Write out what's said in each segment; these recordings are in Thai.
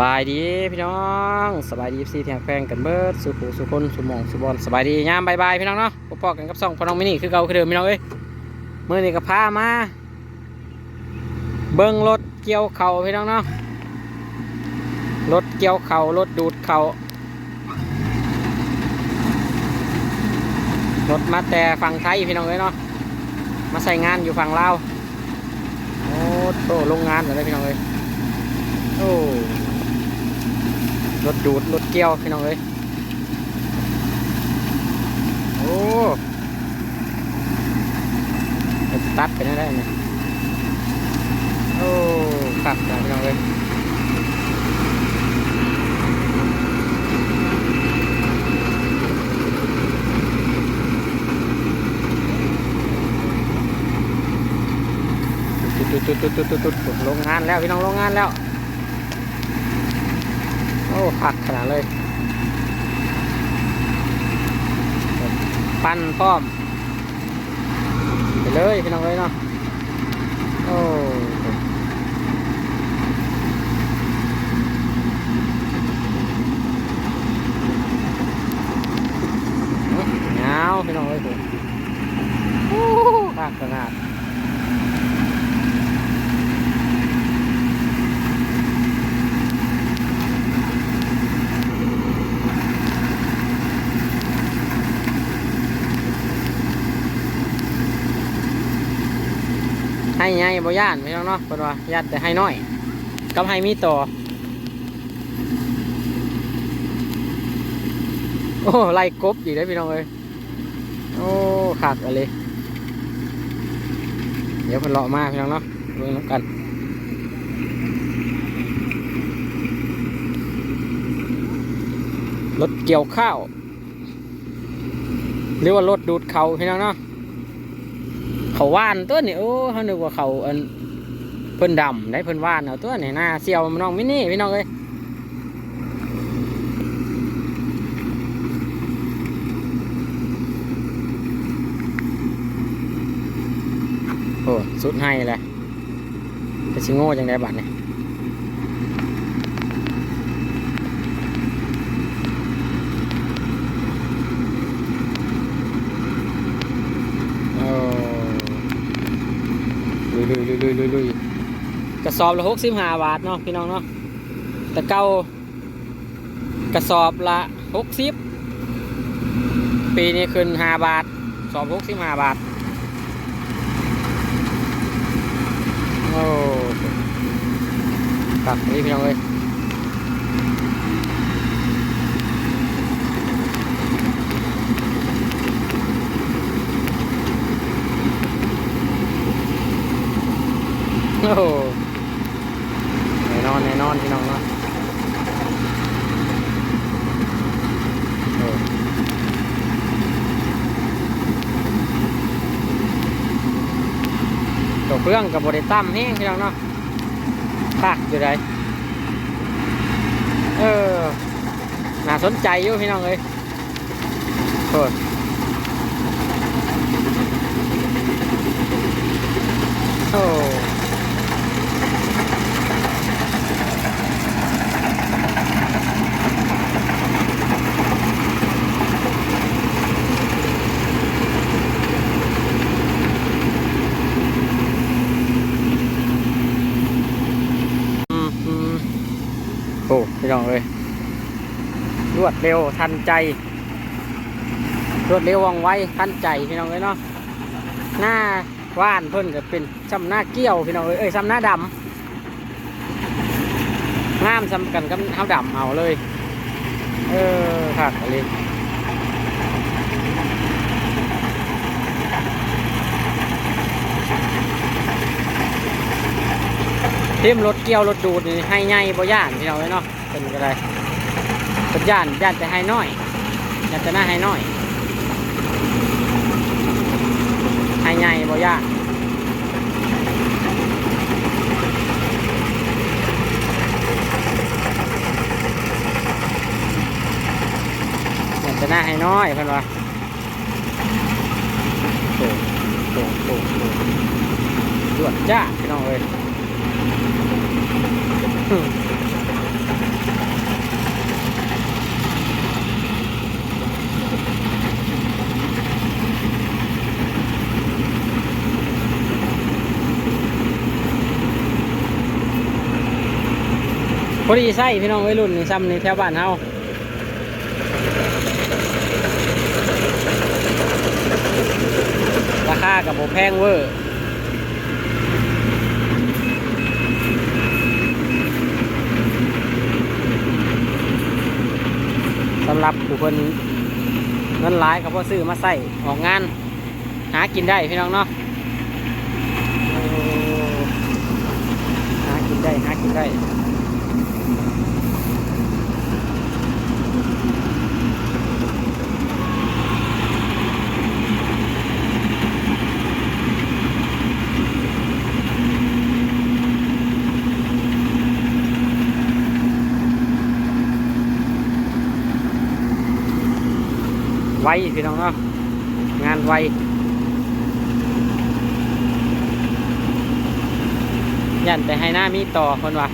บายดีพี่น้องสบายดีซีเทียงแฟงกันเบิดสุขุสุคนสุมองสุบอลสบายดียามบายบายพี่น้องเนาะพบกันกับสองพี่น้องมินี่คือเก่าคือเดิมพี่น้องเอ้ยเมื่อนี้ก็พามา เบิ้งรถเกี่ยวเข่าพี่น้องเนาะรถเกี่ยวเข่ารถดูดเข่ารถมาแต่ฝั่งไทยพี่น้องเอ้ยเนาะมาใส่งานอยู่ฝั่งลาวโอ้โตโรงงานอะไรพี่น้องเอ้ยโอ้ รถดูดรถเกี่ยวพี่น้องเอ้ยโอ้ตัดไปได้ได้เนี่ยโอ้ขับพี่น้องเอ้ยตุดตุดตุดตุดตุดตุดตุดโรงงานแล้วพี่น้องโรงงานแล้ว โอ้ผักขนาดเลย ปั้นพร้อม ไปเลยพี่น้องเลยเนาะโอ้เงาวพี่น้องเลยผมโอ้ผักขนาด ให้ไงบ่ย่านพี่น้องเนาะเพิ่นว่าย่านแต่ให้น้อยกับให้มีต่อ โอ้ไล่กบอีกได้พี่น้องเอ้ยโอ้ขาดอะไรเดี๋ยวเพิ่นเลาะมาพี่น้องเนาะเบิ่งน้ำกันรถเกี่ยวข้าว หรือว่ารถดูดเขาพี่น้องเนาะ เขาว่านตัวนี่โอ้เขานึกว่าเขาอันเพิ่นดำได้เพิ่นว่านเอาตัวนี่หน้าเสียวน้องมินี่พี่น้องเอ้ยโอ้สุดให้เลยจะชิโง่จังได้บัดนี่ยอ้ลุยลุยลุยลุยลุยลุยก ระสอบละหกสิบห้าบาทเนาะพี่น้องเนาะแต่เก่ากระสอบละหกสิบปีนี้ขึ้นห้าบาท สอบหกสิบห้าบาทโอ้ตักนี่พี่น้องเอ้ยโอ้ นอนพี่น้องเนาะตัวเครื่องกับบริตั้มแห้งพี่น้องเนาะปากอยู่ไดเออ น่าสนใจอยู่พี่น้องเอ้ยโอ้ยโอ้มอืมโอ้พี่น้องเอ้ยรว ดเร็วทันใจ รวดเร็วว่องไวทันใจพี่น้องเอ้ยเนาะหน้าว่านเพิ่นก็เป็นซ้ำหน้าเกี้ยวพี่น้องเอ้ยเอ้ยซ้ำหน้าดำงามซ้ำกันกับเท้าดำเอาเลย เออขาดอะไรเตรียมรถเกี่ยวรถดูดนี่ให้ใหญ่บ่ย่านพี่น้องเอ้ยเนาะเป็นก็ได้ ป็นย่านย่านแต่ให้น้อยย่านแต่หน้าให้น้อยให้ใหญ่บ่ยากอยากจะน้าให้น้อยเพิ่อนว่าโอ้โหโอ้โหโอ้โหดวดจ้าพี่น้องเอ้ย อดีไส้พี่น้องวัยรุ่นนี่ซ้ำนี่แถวบ้านเฮาราคากับโบแพงเวอร์สำหรับผู้คนเงินหลายก็พอซื้อมาใส่ออกงาน หากินได้พี่น้องเนาะหากินได้ หากินได้ พี่น้องเนาะงานไวยันแต่ให้หน้ามีต่อคนว่า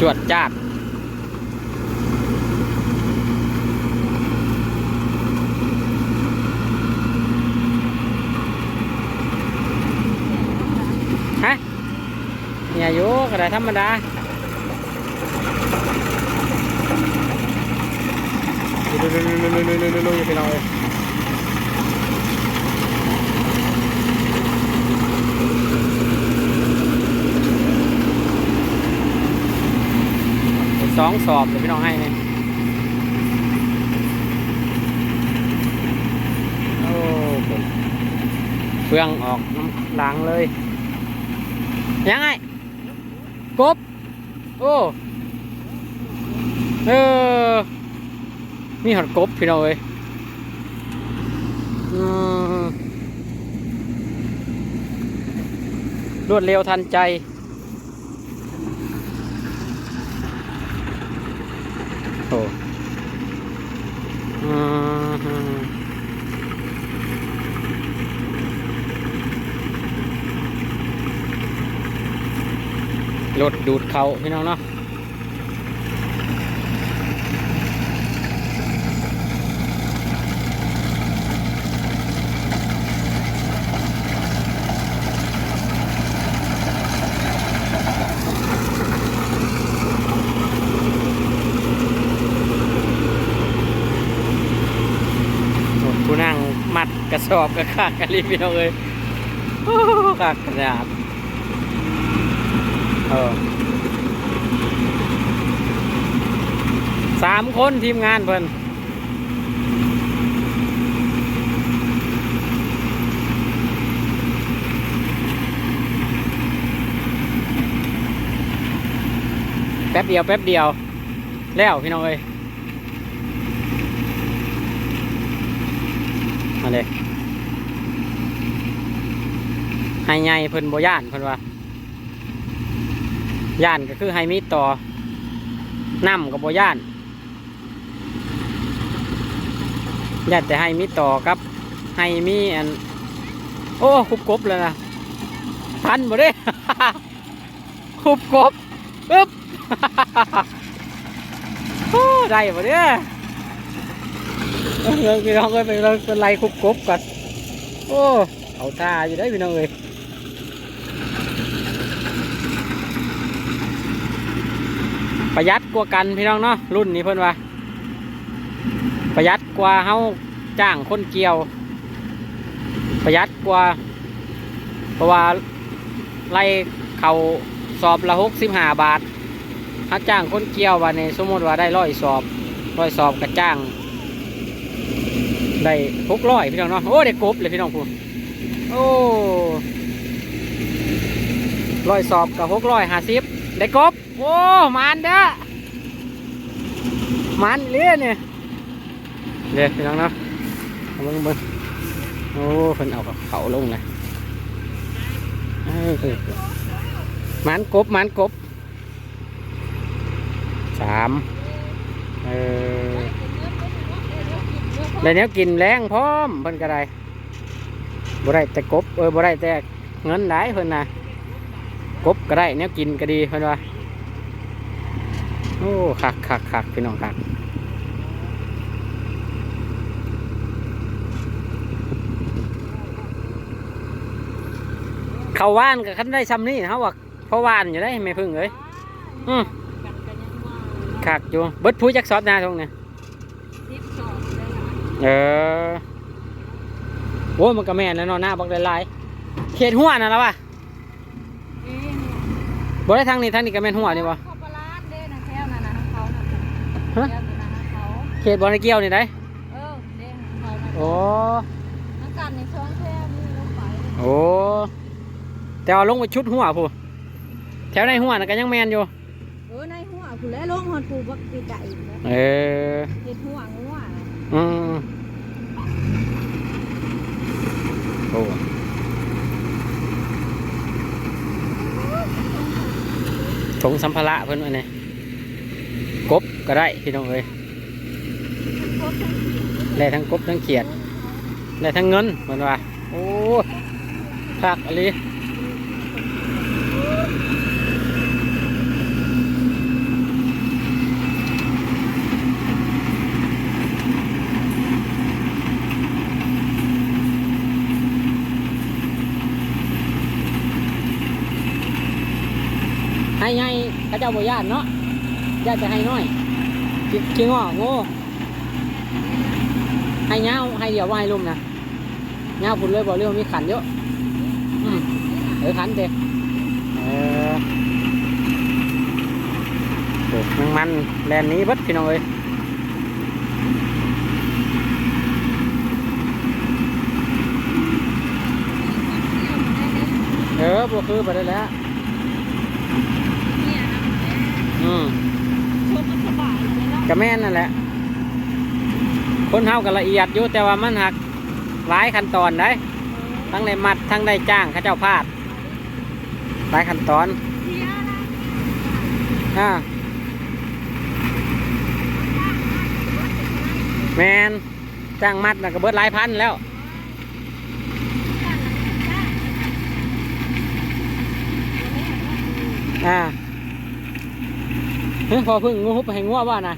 จวดจาดฮะเนี่ยอยู่กระไรธรรมดา ลุยลุยลุยลุยลุยลุยลุยพี่น้องเลยสองสอบเดี๋ยวพี่น้องให้เลยโอ้เฟืองออกน้ำล้างเลย ยังไงกบ โอ้ เออ มีหอดกบพี่น้องเอ้ยรวดเร็วทันใจ โอ้รถดูดเขาพี่น้องเนาะ โอ้ผู้นั่งมัด กระสอบกระขากกระลิบพี่น้องเอ้ยขากขนาดเออสามคนทีมงานเพิ่นแป๊บเดียวแป๊บเดียว แล้วพี่น้องเอ้ย มา เลยให้ใหญ่เพิ่นบ่ย่านเพิ่นว่าย่านก็คือให้มีต่อน้ำกับบ่ย่านย่านแต่ให้มีต่อกับ ให้มีอัน โอ้คุบกบเลยนะทันบ่เด้คุบกบอึ๊บโอ้ได้บ่เด้ เออพี่น้องเอ้ยไปเราเป็นไรคุบกบก่อนโอ้เอาตาอยู่ได้พี่น้องเอ้ยประหยัดกว่ากันพี่น้องเนาะรุ่นนี้เพิ่นว่าประหยัดกว่าเฮาจ้างคนเกี่ยว ประหยัดกว่าเพราะว่าไล่เขาสอบละหกสิบห้าบาทถ้าจ้างคนเกี่ยววันนี้สมมติว่าได้ร้อยสอบร้อยสอบก็จ้าง ได้หกร้อยพี่น้องเนาะโอ้ได้กบเลยพี่น้องพูโอ้ร้อยสอบกับหกร้อยห้าสิบได้กบโอ้มันเด้อมันเลี้ยเนี่ยเดี๋ยวพี่น้องเนาะเอาเบิ่งเบิ่งโอ้เพิ่นเอากับเขาลงเลยมันกบมันกบสามเออ ได้แนวกินแรงพร้อมเพิ่นก็ได้บ่ได้แต่กบเออบ่ได้แต่เงินได้เพิ่นนะกบก็ได้แนวกินก็ดีเพิ่นว่าโอ้คักคักคักพี่น้องคักเขาว่านกับคันได้ซ้ำนี่เขาว่าเพราะว่านอยู่ได้ไม่พึ่งเลยอืมกันกันยังว่าคักอยู่เบิดผู้จักซอสนาตรงเนี่ย สิบสองได้หลาย เออโอ้ยมันก็แม่นแล้วเนอนหน้าบักหลายๆเขตหัวน่ะแล้ววะเอ๊ะบ่ได้ทางนี้ทางนี้ก็แม่นหัวนี่บ่เขาปลาร้าเด้นะแถวนั้นนะเขาน่ะฮะแถวนั้นนะเขาเขตบ่ได้เกี่ยวนี่ได้เออเด้เขาน่ะโอ้นักการในช่องแถวนี่ลงไปโอ้แต่เอาลงไปชุดหัวผู้แถวในหัวน่ะก็ยังแม่นอยู่เออในหัวผู้แล้วลงหอนผู้บักปีไก่นะเออเฮ็ดหัวงัวน่ะ อืมโอ้ถงสัมภาระเพิ่นว่าไงกบก็ได้พี่น้องเอ้ยได้ทั้งกบทั้งเขียด ได้ทั้งเงินเหมือนว่า โอ้คักอะไรให้ไงข้า เจ้าบ่ญาติเนาะญาติจะให้น้อยจิจิงอะโง่ให้เงาให้เดี๋ยวว่าให้ลุ่มนะเงาผุดเลยบอกเรื่องมีขันเยอะอืมเออขันเด็กเออโอ้มันมันแลนนี้บัดพี่น้องเอ้ยเออบัวคือไปได้แล้ว เนี่ยนะ อืม ชมมันสบายเลยเนาะ กระแม่นนั่นแหละ คนเฮากันละเอียดอยู่แต่ว่ามันหักหลายขั้นตอนได้ ทั้งได้มัดทั้งได้จ้างข้าเจ้าพาดหลายขั้นตอนเสียนะอ่าแมนจ้างมัดนะก็เบิดหลายพันแล้วอ่าเฮ้ยพอพึ่งงูหุบให้งัวว่านะ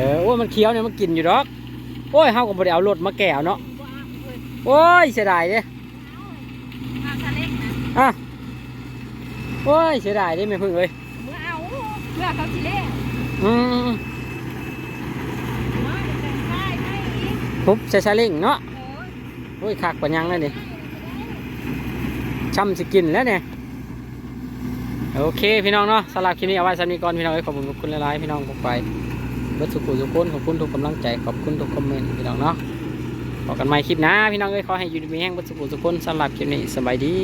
ออโอ้ยมันเคี้ยวเนี่ยมันกินอยู่ดอก โอ้ยเฮาก็บ่ได้เอารถมาแก่วเนาะ โอ้ยเสียดายเด้อะโอ้ยเสียดายเด้แม่พึ่งเอ้ยเมื่อเอาเพื่อเขาสิเล่อืมมาแต่งกายให้อีกหุบใส่ซาเล้งเนาะเออโอ้ยคักกว่ายังเลยนี่ช่ำสิกินแล้วเนี่ยโอเคพี่น้องเนาะสำหรับคลิปนี้เอาไว้สำหรับนี้ก่อนพี่น้องเอ้ยขอบคุณขอบคุณหลายๆพี่น้องผมไปเบิดสุขุทุกคนขอบคุณทุกกำลังใจขอบคุณทุกคอมเมนต์พี่น้องเนาะพบกันใหม่คลิปหน้าพี่น้องเอ้ยขอให้อยู่ดีมีแห้งเบิสุขุทุกคนสำหรับคลิปนี้สบายดี